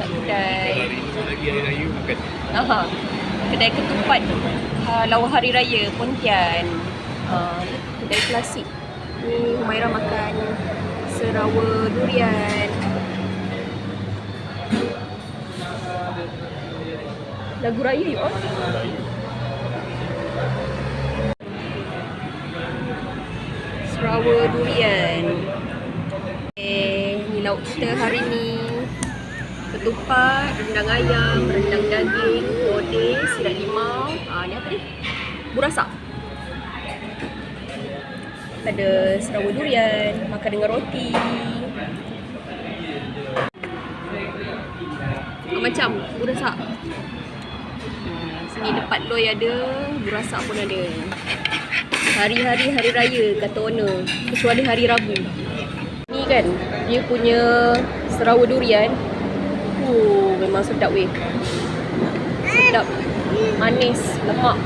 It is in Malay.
kat kedai. Hari ni lagi hari raya makan. Aha. Kedai ketupat uh, lawa hari raya Pontian. Uh, kedai klasik. Ni Humaira makan serawa durian. Lagu raya you all. Serawa durian. Eh, ni lauk kita hari ni. Ketupat, rendang ayam, rendang daging, lodeh, sirat limau. Ah, ni apa ni? Burasak. Ada serawa durian, makan dengan roti. Macam burasak. Hmm, Sini depan loy ada, burasak pun ada. Hari-hari hari raya kata owner, kecuali hari Rabu. Ni kan, dia punya serawa durian. Oh, memang sedap weh. Sedap. Manis, lemak.